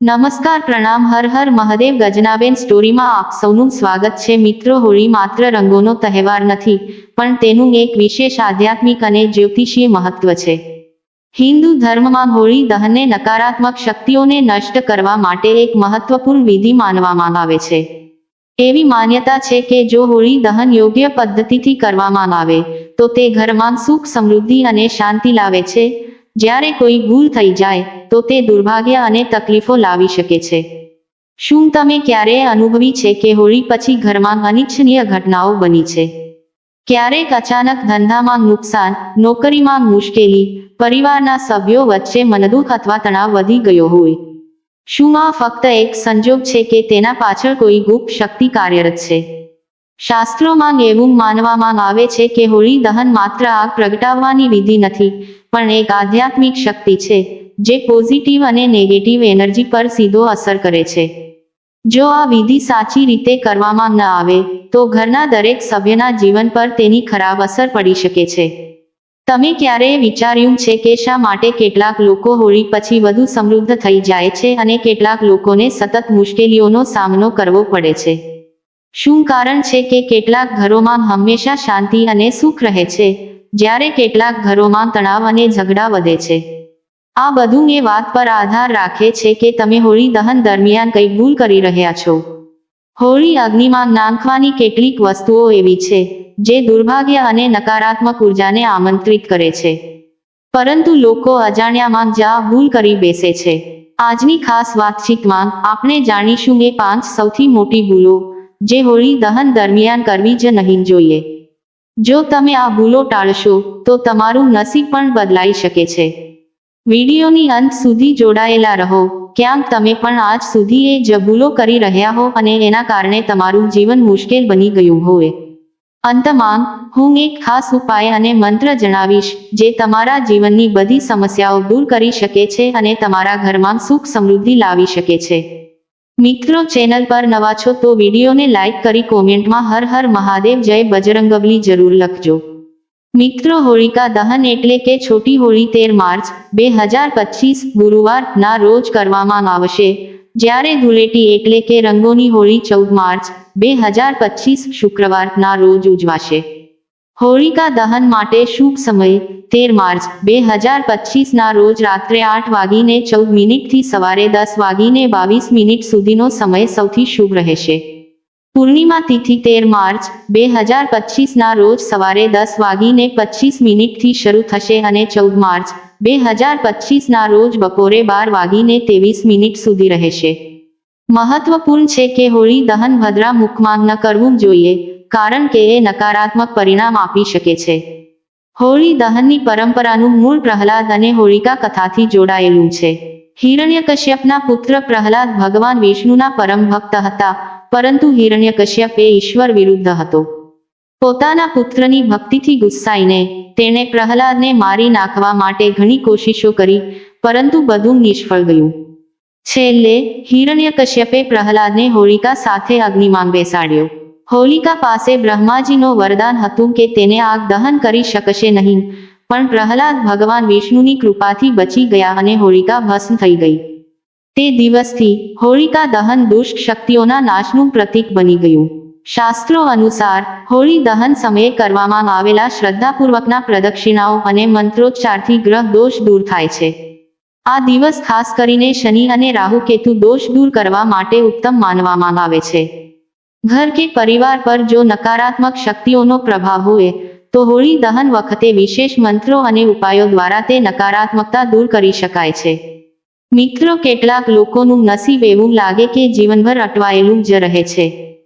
નમસ્કાર, પ્રણામ. હર હર મહાદેવ. ગજનાબેન સ્ટોરીમાં આપ સૌનું સ્વાગત છે. મિત્રો, હોળી માત્ર રંગોનો તહેવાર નથી, પણ તેનું એક વિશેષ આધ્યાત્મિક અને જ્યોતિષીય મહત્વ છે. હિન્દુ ધર્મમાં હોળી દહનને નકારાત્મક શક્તિઓને નષ્ટ કરવા માટે એક મહત્વપૂર્ણ વિધિ માનવામાં આવે છે. એવી માન્યતા છે કે જો હોળી દહન યોગ્ય પદ્ધતિથી કરવામાં આવે, તો તે ઘરમાં સુખ સમૃદ્ધિ અને શાંતિ લાવે છે જ્યારે કોઈ ભૂલ થઈ જાય, તો તે દુર્ભાગ્ય અને તકલીફો લાવી શકે છે. શું તમે ક્યારેય અનુભવી છે કે હોળી પછી ઘરમાં અનિચ્છનીય ઘટનાઓ બની છે? ક્યારેક અચાનક ધંધામાં નુકસાન, નોકરીમાં મુશ્કેલી, પરિવારના સભ્યો વચ્ચે મનદુખ અથવા તણાવ વધી ગયો હોય. શું આ ફક્ત એક સંજોગ છે કે તેના પાછળ કોઈ ગુપ્ત શક્તિ કાર્યરત છે. શાસ્ત્રોમાં એવું માનવામાં આવે છે કે હોળી દહન માત્ર આગ પ્રગટાવવાની વિધિ નથી પણ એક આધ્યાત્મિક શક્તિ છે, જે પોઝિટિવ અને નેગેટિવ એનર્જી પર સીધો અસર કરે છે. જો આ વિધિ સાચી રીતે કરવામાં ન આવે, તો ઘરના દરેક સભ્યના જીવન પર તેની ખરાબ અસર પડી શકે છે. તમે ક્યારેય વિચાર્યું છે કે શા માટે કેટલાક લોકો હોળી પછી વધુ સમૃદ્ધ થઈ જાય છે અને કેટલાક લોકોને સતત મુશ્કેલીઓનો સામનો કરવો પડે છે? શું કારણ છે કે કેટલાક ઘરોમાં હંમેશા શાંતિ અને સુખ રહે છે? જ્યારે કેટલાક ઘરોમાં તણાવ અને ઝઘડા વધે છે. આ બધું એ વાત પર આધાર રાખે છે કે તમે હોળી દહન દરમિયાન કઈ ભૂલ કરી રહ્યા છો. હોળી અગ્નિમાં નાંખવાની કેટલીક વસ્તુઓ એવી છે, જે દુર્ભાગ્ય અને નકારાત્મક ઉર્જાને આમંત્રિત કરે છે. પરંતુ લોકો અજાણ્યામાં જ આ ભૂલ કરી બેસે છે. આજની ખાસ વાતચીતમાં આપણે જાણીશું એ પાંચ સૌથી મોટી ભૂલો, જે હોળી દહન દરમિયાન કરવી જ નહીં જોઈએ. જો તમે આ ભૂલો ટાળશો, તો તમારું નસીબ પણ બદલાઈ શકે છે. વિડીયોની અંત સુધી જોડાયેલા રહો. ક્યાંક તમે પણ આજ સુધી એ જ ભૂલો કરી રહ્યા હો અને એના કારણે તમારું જીવન મુશ્કેલ બની ગયું હોય. અંતમાં હું એક ખાસ ઉપાય અને મંત્ર જણાવીશ, જે તમારા જીવનની બધી સમસ્યાઓ દૂર કરી શકે છે અને તમારા ઘરમાં સુખ સમૃદ્ધિ લાવી શકે છે. મિત્રો ચેનલ પર નવા છો તો વિડીયોને લાઇક કરી કોમેન્ટમાં હર હર મહાદેવ, જય બજરંગબલી જરૂર લખજો. મિત્રો, હોળિકા દહન એટલે કે છોટી હોળી તેર માર્ચ બે હજાર પચીસ ગુરુવાર ના રોજ કરવામાં આવશે. જ્યારે ધૂળેટી એટલે કે રંગોની હોળી ચૌદ માર્ચ બે હજાર પચીસ શુક્રવાર ના રોજ ઉજવાશે. હોળિકા દહન માટે શુભ સમય, તેર માર્ચ, બે હજાર પચીસ ના રોજ રાત્રે આઠ વાગીને ચૌદ મિનિટથી સવારે દસ વાગીને બાવીસ મિનિટ સુધીનો સમય સૌથી શુભ રહેશે. પૂર્ણિમા તિથિ તેર માર્ચ, બે હજાર પચીસ ના રોજ સવારે દસ વાગીને પચીસ મિનિટથી શરૂ થશે અને ચૌદ માર્ચ, બે હજાર પચીસ ના રોજ બપોરે બાર વાગીને ત્રેવીસ મિનિટ સુધી રહેશે. મહત્વપૂર્ણ છે કે હોળી દહન ભદ્રા મુખમાં ન કરવું જોઈએ. કારણ કે એ નકારાત્મક પરિણામ આપી શકે છે. હોળી દહનની પરંપરાનું મૂળ પ્રહલાદ અને હોળિકા કથાથી જોડાયેલું છે. હિરણ્યકશ્યપના પુત્ર પ્રહલાદ ભગવાન વિષ્ણુના પરમ ભક્ત હતા, પરંતુ હિરણ્યકશ્યપ એ ઈશ્વર વિરુદ્ધ હતો. પોતાના પુત્રની ભક્તિથી ગુસ્સાઈને તેણે પ્રહલાદને મારી નાખવા માટે ઘણી કોશિશો કરી, પરંતુ બધું નિષ્ફળ ગયું. છેલ્લે હિરણ્યકશ્યપે પ્રહલાદને હોળિકા સાથે અગ્નિમાં બેસાડ્યો. હોલિકા પાસે બ્રહ્માજીનો વરદાન હતું કે તેને આગ દહન કરી શકશે નહીં. પણ પ્રહલાદ ભગવાન વિષ્ણુની કૃપાથી બચી ગયા અને હોળિકા ભસ્મ થઈ ગઈ. તે દિવસથી હોળિકા દહન દુષ્ટ શક્તિઓના નાશનું પ્રતીક બની ગયું. શાસ્ત્રો અનુસાર, હોળી દહન સમયે કરવામાં આવેલા શ્રદ્ધાપૂર્વકના પ્રદક્ષિણાઓ અને મંત્રોચ્ચારથી ગ્રહ દોષ દૂર થાય છે. આ દિવસ ખાસ કરીને શનિ અને રાહુ કેતુ દોષ દૂર કરવા માટે ઉત્તમ માનવામાં આવે છે. ઘર કે પરિવાર પર જો નકારાત્મક શક્તિઓનો પ્રભાવ હોય, તો હોળી દહન વખતે વિશેષ મંત્રો અને ઉપાયો દ્વારા તે નકારાત્મકતા દૂર કરી શકાય છે. મિત્રો, કેટલાક લોકોનું નસીબ એવું લાગે કે જીવનભર અટવાયેલું જ રહે છે.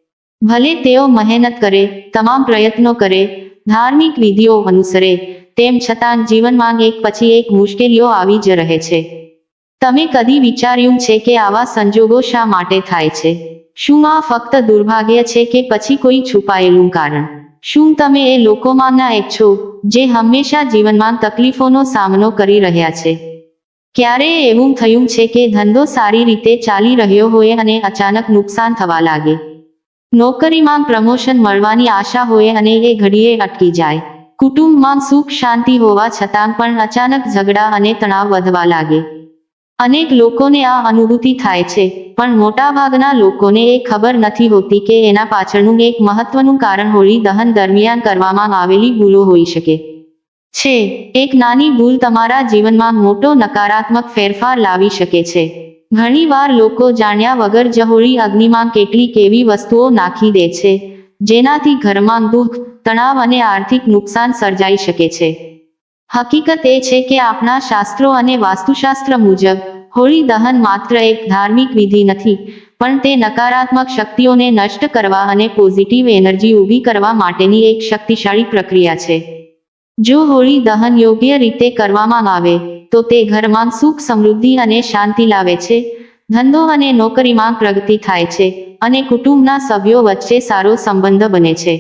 ભલે તેઓ મહેનત કરે, તમામ પ્રયત્નો કરે, ધાર્મિક વિધિઓ અનુસરે, તેમ છતાં જીવનમાં એક પછી એક મુશ્કેલીઓ આવી જ રહે છે. તમે કદી વિચાર્યું છે કે આવા સંજોગો શા માટે થાય છે? શું આ ફક્ત દુર્ભાગ્ય છે કે પછી કોઈ છુપાયેલું કારણ? શું તમે એ લોકોમાંના એક છો, જે હંમેશા જીવનમાં તકલીફોનો સામનો કરી રહ્યા છે? ક્યારેય એવું થયું છે કે ધંધો સારી રીતે ચાલી રહ્યો હોય અને અચાનક નુકસાન થવા લાગે? નોકરીમાં પ્રમોશન મળવાની આશા હોય અને એ ઘડીએ અટકી જાય. કુટુંબમાં સુખ શાંતિ હોવા છતાં પણ અચાનક ઝઘડા અને તણાવ વધવા લાગે. અનેક લોકોને આ અનુભૂતિ થાય છે, પણ મોટાભાગના લોકોને એ ખબર નથી હોતી કે એના પાછળનું એક મહત્વનું કારણ હોળી દહન દરમિયાન કરવામાં આવેલી ભૂલો હોઈ શકે. છે, એક નાની ભૂલ તમારા જીવનમાં મોટો નકારાત્મક ફેરફાર લાવી શકે છે. ઘણીવાર લોકો જાણ્યા વગર જ હોળી અગ્નિમાં કેટલીક એવી વસ્તુઓ નાખી દે છે, જેનાથી ઘરમાં દુઃખ, તણાવ અને આર્થિક નુકસાન સર્જાઈ શકે છે. હકીકત એ છે કે આપણા શાસ્ત્રો અને વાસ્તુશાસ્ત્ર મુજબ હોળી દહન માત્ર એક ધાર્મિક વિધિ નથી, પણ તે નકારાત્મક શક્તિઓને નષ્ટ કરવા અને પોઝિટિવ એનર્જી ઊભી કરવા માટેની એક શક્તિશાળી પ્રક્રિયા છે. જો હોળી દહન યોગ્ય રીતે કરવામાં આવે, તો તે ઘરમાં સુખ સમૃદ્ધિ અને શાંતિ લાવે છે, ધંધો અને નોકરીમાં પ્રગતિ થાય છે અને કુટુંબના સભ્યો વચ્ચે સારો સંબંધ બને છે.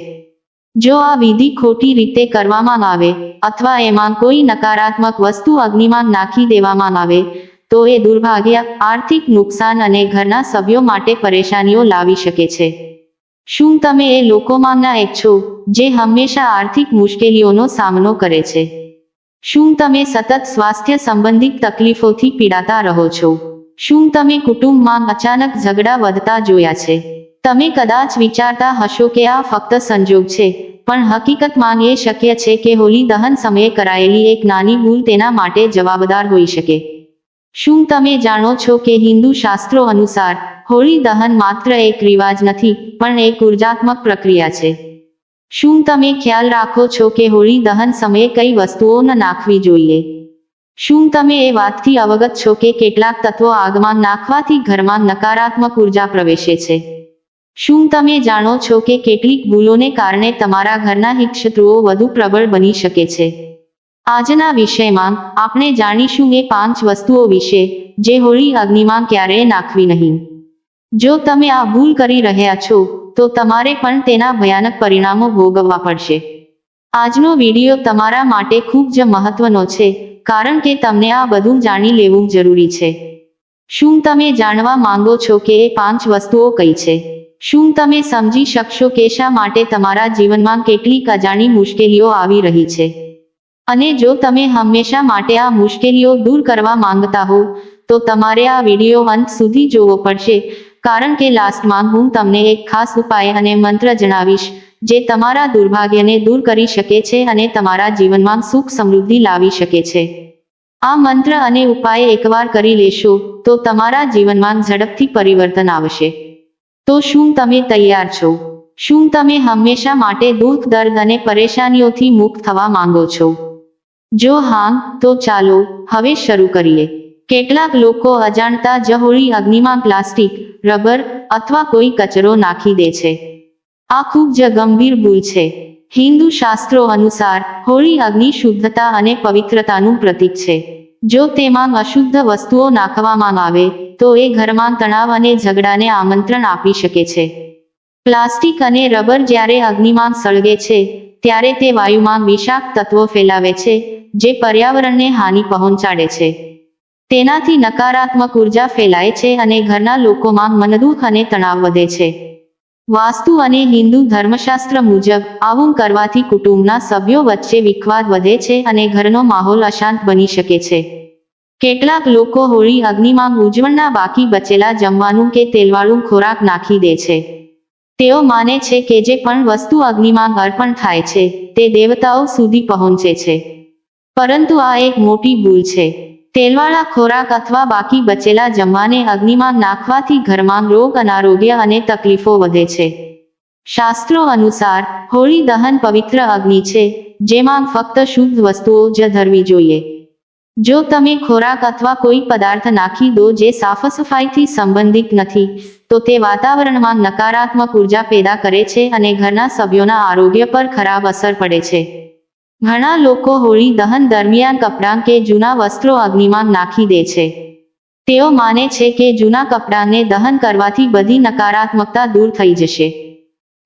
જો આ વિધિ ખોટી રીતે કરવામાં આવે અથવા એમાં કોઈ નકારાત્મક વસ્તુ અગ્નિમાં નાખી દેવામાં આવે, તો એ દુર્ભાગ્ય, આર્થિક નુકસાન અને ઘરના સભ્યો માટે પરેશાનીઓ લાવી શકે છે. શું તમે એ લોકોમાંના એક છો, જે હંમેશા આર્થિક મુશ્કેલીઓનો સામનો કરે છે? શું તમે સતત સ્વાસ્થ્ય સંબંધિત તકલીફોથી પીડાતા રહો છો? શું તમે કુટુંબમાં અચાનક ઝઘડા વધતા જોયા છે? તમે કદાચ વિચારતા હશો કે આ ફક્ત સંજોગ છે, પણ હકીકતમાં એ શક્ય છે કે હોલી દહન સમયે કરાયેલી એક નાની ભૂલ તેના માટે જવાબદાર હોઈ શકે. શું તમે જાણો છો કે હિન્દુ શાસ્ત્રો અનુસાર હોળી દહન માત્ર એક રિવાજ નથી, પણ એક ઉર્જાત્મક પ્રક્રિયા છે? શું તમે ખ્યાલ રાખો છો કે હોળી દહન સમયે કઈ વસ્તુઓ નાખવી જોઈએ? શું તમે એ વાતથી અવગત છો કે કેટલાક તત્વો આગમાં નાખવાથી ઘરમાં નકારાત્મક ઊર્જા પ્રવેશે છે? શું તમે જાણો છો કે કેટલીક ભૂલોને કારણે તમારા ઘરના હિતશત્રુઓ વધુ પ્રબળ બની શકે છે? આજના વિષયમાં આપણે જાણીશું એ પાંચ વસ્તુઓ વિશે, જે હોળી અગ્નિમાં ક્યારેય નાખવી નહીં. જો તમે આ ભૂલ કરી રહ્યા છો, તો તમારે પણ તેના ભયાનક પરિણામો ભોગવવા પડશે. આજનો વીડિયો તમારા માટે ખૂબ જ મહત્વનો છે, કારણ કે તમને આ બધું જાણી લેવું જરૂરી છે. શું તમે જાણવા માંગો છો કે એ પાંચ વસ્તુઓ કઈ છે? શું તમે સમજી શકશો કે શા માટે તમારા જીવનમાં કેટલીક અજાણી મુશ્કેલીઓ આવી રહી છે? અને જો તમે હંમેશા માટે આ મુશ્કેલીઓ દૂર કરવા માંગતા હો, તો તમારે આ વીડિયો અંત સુધી જોવો પડશે, કારણ કે લાસ્ટમાં હું તમને એક ખાસ ઉપાય અને મંત્ર જણાવીશ, જે તમારા દુર્ભાગ્યને દૂર કરી શકે છે અને તમારા જીવનમાં સુખ સમૃદ્ધિ લાવી શકે છે. આ મંત્ર અને ઉપાય એકવાર કરી લેશો, તો તમારા જીવનમાં ઝડપથી પરિવર્તન આવશે. તો શું તમે તૈયાર છો? શું તમે હંમેશા માટે દુઃખ, દર્દ અને પરેશાનીઓથી મુક્ત થવા માંગો છો? જો હા, તો ચાલો હવે શરૂ કરીએ. કેટલાક લોકો અજાણતા જ હોળી અગ્નિમાં પ્લાસ્ટિક, રબર અથવા કોઈ કચરો નાખી દે છે. આ ખૂબ જ ગંભીર ભૂલ છે. હિન્દુ શાસ્ત્રો અનુસાર, હોળી અગ્નિ શુદ્ધતા અને પવિત્રતાનું પ્રતીક છે. જો તેમાં અશુદ્ધ વસ્તુઓ નાખવામાં આવે, તો એ ઘરમાં તણાવ અને ઝઘડાને આમંત્રણ આપી શકે છે. પ્લાસ્ટિક અને રબર જ્યારે અગ્નિમાં સળગે છે, ત્યારે તે વાયુમાં વિષાક તત્વો ફેલાવે છે, જે પર્યાવરણને હાનિ પહોંચાડે છે. તેનાથી નકારાત્મક ઊર્જા ફેલાય છે અને ઘરના લોકોમાં મનદુખ અને તણાવ વધે છે. વાસ્તુ અને હિન્દુ ધર્મશાસ્ત્ર મુજબ, આવું કરવાથી કુટુંબના સભ્યો વચ્ચે વિખવાદ વધે છે અને ઘરનો માહોલ અશાંત બની શકે છે. કેટલાક લોકો હોળી અગ્નિમાં ઉજવણના બાકી બચેલા જમવાનું કે તેલવાળું ખોરાક નાખી દે છે. તેઓ માને છે કે જે પણ વસ્તુ અગ્નિમાં અર્પણ થાય છે, તે દેવતાઓ સુધી પહોંચે છે. પરંતુ આ એક મોટી ભૂલ છે. તેલવાળા ખોરાક અથવા બાકી બચેલા જમવાને અગ્નિમાં નાખવાથી ઘરમાં રોગ, અનારોગ્ય અને તકલીફો વધે છે. શાસ્ત્રો અનુસાર, હોળી દહન પવિત્ર અગ્નિ છે, જેમાં ફક્ત શુદ્ધ વસ્તુઓ જ ધરવી જોઈએ. જો તમે ખોરાક અથવા કોઈ પદાર્થ નાખી દો જે સાફ સફાઈથી સંબંધિત નથી, તો તે વાતાવરણમાં નકારાત્મક ઊર્જા પેદા કરે છે અને ઘરના સભ્યોના આરોગ્ય પર ખરાબ અસર પડે છે. ઘણા લોકો હોળી દહન દરમિયાન કપડાં કે જૂના વસ્ત્રો અગ્નિમાં નાખી દે છે. તેઓ માને છે કે જૂના કપડાંને દહન કરવાથી બધી નકારાત્મકતા દૂર થઈ જશે.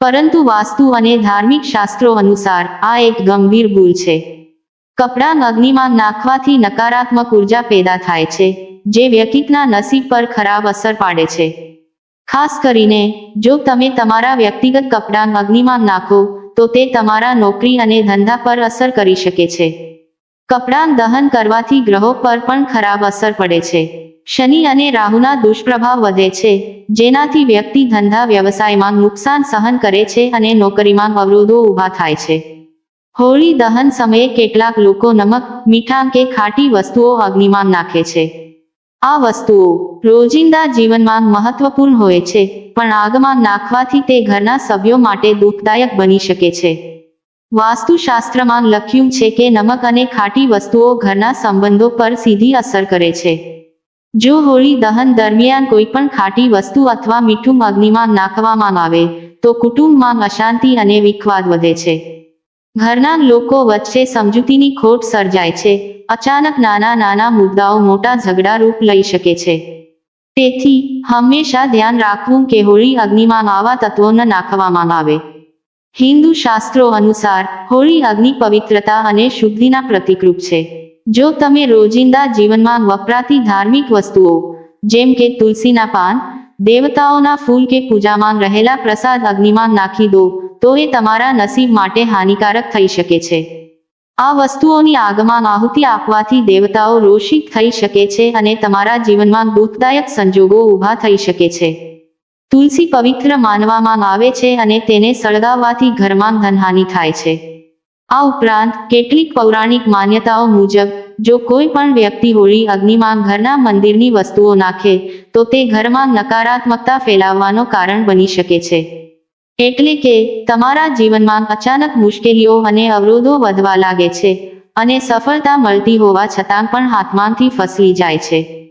પરંતુ વાસ્તુ અને ધાર્મિક શાસ્ત્રો અનુસાર આ એક ગંભીર ભૂલ છે. કપડાં અગ્નિમાં નાખવાથી નકારાત્મક ઊર્જા પેદા થાય છે, જે વ્યક્તિના નસીબ પર ખરાબ અસર પાડે છે. ખાસ કરીને, જો તમે તમારા વ્યક્તિગત કપડાં અગ્નિમાં નાખો, તો તે તમારા નોકરી અને ધંધા પર અસર કરી શકે છે. કપડાં દહન કરવાથી ગ્રહો પર પણ ખરાબ અસર પડે છે. શનિ અને રાહુના દુષ્પ્રભાવ વધે છે, જેનાથી વ્યક્તિ ધંધા વ્યવસાયમાં નુકસાન સહન કરે છે અને નોકરીમાં અવરોધો ઊભા થાય છે. હોળી દહન સમયે કેટલાક લોકો નમક, મીઠાં કે ખાટી વસ્તુઓ અગ્નિમાં નાખે છે. આ વસ્તુઓ રોજિંદા જીવનમાં મહત્વપૂર્ણ હોય છે, પણ આગમાં નાખવાથી તે ઘરના સભ્યો માટે દુઃખદાયક બની શકે છે. વાસ્તુશાસ્ત્રમાં લખ્યું છે કે નમક અને ખાટી વસ્તુઓ ઘરના સંબંધો પર સીધી અસર કરે છે. જો હોળી દહન દરમિયાન કોઈ પણ ખાટી વસ્તુ અથવા મીઠું અગ્નિમાં નાખવામાં આવે, તો કુટુંબમાં અશાંતિ અને વિખવાદ વધે છે. ઘરના લોકો વચ્ચે સમજૂતીની ખોટ સર્જાય છે. અચાનક નાના નાના મુદ્દાઓ મોટા ઝઘડા રૂપ લઈ શકે છે. તેથી, હંમેશા ધ્યાન રાખવું કે હોળી અગ્નિમાં આવા તત્વોને નાખવામાં આવે. હિન્દુ શાસ્ત્રો અનુસાર, હોળી અગ્નિ પવિત્રતા અને શુદ્ધિના પ્રતિકરૂપ છે. જો તમે રોજિંદા જીવનમાં વપરાતી ધાર્મિક વસ્તુઓ, જેમ કે તુલસીના પાન દેવતાઓના ફૂલ કે પૂજામાં રહેલા પ્રસાદ અગ્નિમાં નાખી દો, તો એ તમારા નસીબ માટે હાનિકારક થઈ શકે છે. આ વસ્તુઓની આગમાં આહુતિ આપવાથી દેવતાઓ રોષિત થઈ શકે છે અને તમારા જીવનમાં દુઃખદાયક સંજોગો ઊભા થઈ શકે છે. તુલસી પવિત્ર માનવામાં આવે છે અને તેને સળગાવવાથી ઘરમાં ધનહાનિ થાય છે. આ ઉપરાંત કેટલીક પૌરાણિક માન્યતાઓ મુજબ જો કોઈ પણ વ્યક્તિ હોળી અગ્નિમાં ઘરના મંદિરની વસ્તુઓ નાખે, તો તે ઘરમાં નકારાત્મકતા ફેલાવવાનો કારણ બની શકે છે. એટલે કે, તમારા જીવનમાં અચાનક મુશ્કેલીઓ અને અવરોધો વધવા લાગે છે, અને સફળતા મળતી હોવા છતાં પણ હાથમાંથી ફસલી જાય છે.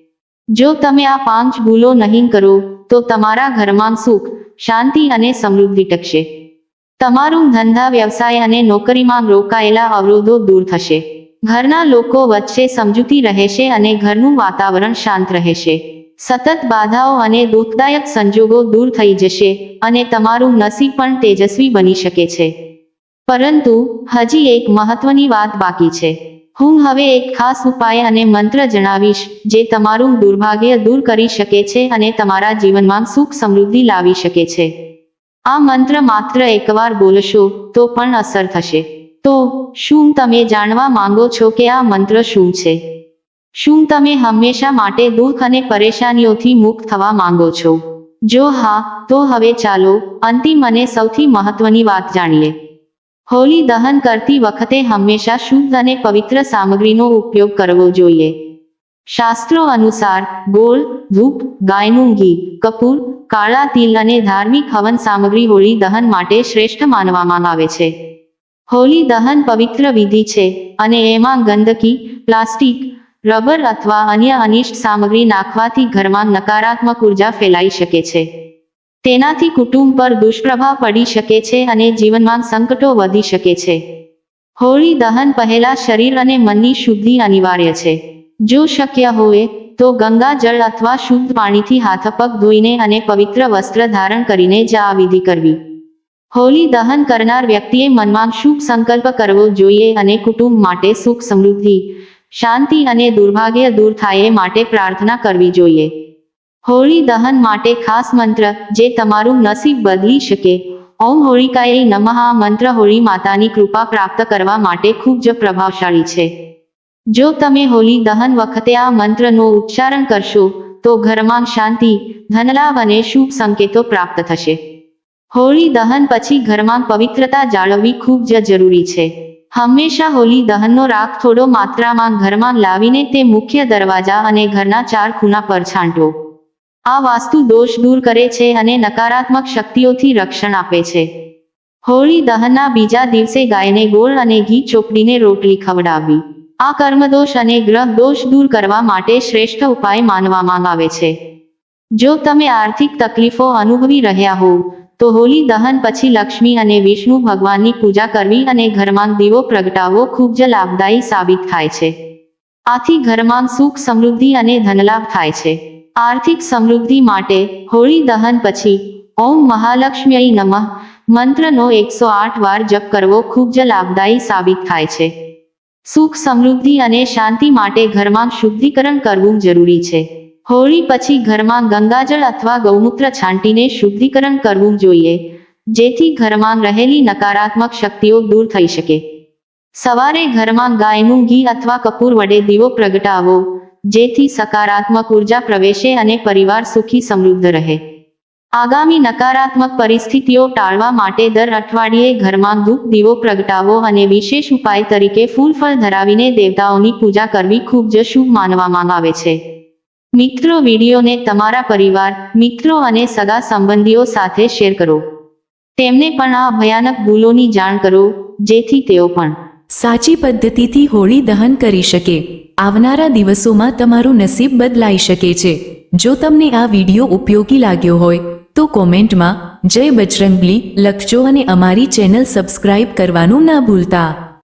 જો તમે આ પાંચ ભૂલો નહીં કરો, તો તમારા ઘરમાં સુખ, શાંતિ અને સમૃદ્ધિ ટકશે. તમારું ધંધા, વ્યવસાય અને નોકરીમાં રોકાયેલા અવરોધો દૂર થશે. ઘરના લોકો વચ્ચે સમજૂતી રહેશે અને ઘરનું વાતાવરણ શાંત રહેશે. સતત બાધાઓ અને દુઃખદાયક સંજોગો દૂર થઈ જશે અને તમારું નસીબ પણ તેજસ્વી બની શકે છે. પરંતુ, હજી એક મહત્વની વાત બાકી છે. હું હવે એક ખાસ ઉપાય અને મંત્ર જણાવીશ, જે તમારું દુર્ભાગ્ય દૂર કરી શકે છે અને તમારા જીવનમાં સુખ સમૃદ્ધિ લાવી શકે છે. આ મંત્ર માત્ર એકવાર બોલશો તો પણ અસર થશે. તો, શું તમે જાણવા માંગો છો કે આ મંત્ર શું છે? શું તમે હંમેશા માટે દુઃખ અને પરેશાનીઓથી મુક્ત થવા માંગો છો? જો હા, તો હવે ચાલો અંતિમ અને સૌથી મહત્વની વાત જાણીએ. હોળી દહન કરતી વખતે હંમેશા શુદ્ધ અને પવિત્ર સામગ્રીનો ઉપયોગ કરવો જોઈએ. શાસ્ત્રો અનુસાર, ગોળ, ધૂપ ગાયનું ઘી, કપૂર, કાળા તિલ અને ધાર્મિક હવન સામગ્રી હોળી દહન માટે શ્રેષ્ઠ માનવામાં આવે છે. હોળી દહન પવિત્ર વિધિ છે અને એમાં ગંદકી, પ્લાસ્ટિક, રબર અથવા અન્ય અનિષ્ટ સામગ્રી નાખવાથી ઘરમાં નકારાત્મક ઊર્જા ફેલાઈ શકે છે. તેનાથી કુટુંબ પર દુષ્પ્રભાવ પડી શકે છે અને જીવનમાં સંકટો વધી શકે છે. હોળી દહન પહેલા શરીર અને મનની શુદ્ધિ અનિવાર્ય છે. જો શક્ય હોય, તો ગંગા જળ અથવા શુદ્ધ પાણીથી હાથપગ ધોઈને અને પવિત્ર વસ્ત્ર ધારણ કરીને જ આ વિધિ કરવી. હોળી દહન કરનાર વ્યક્તિએ મનમાં શુભ સંકલ્પ કરવો જોઈએ અને કુટુંબ માટે સુખ સમૃદ્ધિ, શાંતિ અને દુર્ભાગ્ય દૂર થાય માટે પ્રાર્થના કરવી જોઈએ. હોળી દહન માટે ખાસ મંત્ર, જે તમારું નસીબ બદલી શકે. ઓમ હોળિકાએ નમઃ મંત્ર હોળી માતાની કૃપા પ્રાપ્ત કરવા માટે ખૂબ જ પ્રભાવશાળી છે. જો તમે હોળી દહન વખતે આ મંત્રનો ઉચ્ચારણ કરશો, તો ઘરમાં શાંતિ, ધનલાભ અને શુભ સંકેતો પ્રાપ્ત થશે. હોળી દહન પછી ઘરમાં પવિત્રતા જાળવવી ખૂબ જ જરૂરી છે. હંમેશા હોળી દહનનો રાખ થોડો માત્રામાં ઘરમાં લાવીને તે મુખ્ય દરવાજા અને ઘરના ચાર ખૂણા પર છાંટો. આ વાસ્તુ દોષ દૂર કરે છે અને નકારાત્મક શક્તિઓથી રક્ષણ આપે છે. હોળી દહનના બીજા દિવસે ગાયને ગોળ અને ઘી ચોપડીને રોટલી ખવડાવવી. આ કર્મદોષ અને ગ્રહ દોષ દૂર કરવા માટે શ્રેષ્ઠ ઉપાય માનવામાં આવે છે. જો તમે આર્થિક તકલીફો અનુભવી રહ્યા હો તો હોળી દહન પછી લક્ષ્મી અને વિષ્ણુ ભગવાનની પૂજા કરવી અને ઘરમાં દીવો પ્રગટાવવો ખૂબ જ લાભદાયી સાબિત થાય છે. આથી ઘરમાં સુખ સમૃદ્ધિ અને ધનલાભ થાય છે. આર્થિક સમૃદ્ધિ માટે હોળી દહન પછી ઓમ મહાલક્ષ્મી નમઃ મંત્રનો એકસો આઠ વાર જપ કરવો ખૂબ જ લાભદાયી સાબિત થાય છે. સુખ સમૃદ્ધિ અને શાંતિ માટે ઘરમાં શુદ્ધિકરણ કરવું જરૂરી છે. હોળી પછી ઘરમાં ગંગાજળ અથવા ગૌમૂત્ર છાંટીને શુદ્ધિકરણ કરવું જોઈએ, જેથી ઘરમાં રહેલી નકારાત્મક શક્તિઓ દૂર થઈ શકે. સવારે ઘરમાં ગાયનું ઘી અથવા કપૂર વડે દીવો પ્રગટાવો, જેથી સકારાત્મક ઊર્જા પ્રવેશે અને પરિવાર સુખી સમૃદ્ધ રહે. આગામી નકારાત્મક પરિસ્થિતિઓ ટાળવા માટે દર અઠવાડિયે ઘરમાં ધૂપ દીવો પ્રગટાવો અને વિશેષ ઉપાય તરીકે ફૂલ ફળ ધરાવીને દેવતાઓની પૂજા કરવી ખૂબ જ શુભ માનવામાં આવે છે. મિત્રો, વિડીયોને તમારા પરિવાર, મિત્રો અને સગા સંબંધીઓ સાથે શેર કરો. તેમને પણ આ ભયાનક ભૂલોની જાણ કરો, જેથી તેઓ પણ સાચી પદ્ધતિથી હોળી દહન કરી શકે. આવનારા દિવસોમાં તમારું નસીબ બદલાઈ શકે છે. જો તમને આ વિડિયો ઉપયોગી લાગ્યો હોય, તો કોમેન્ટમાં જય બજરંગબલી લખજો અને અમારી ચેનલ સબસ્ક્રાઇબ કરવાનું ના ભૂલતા.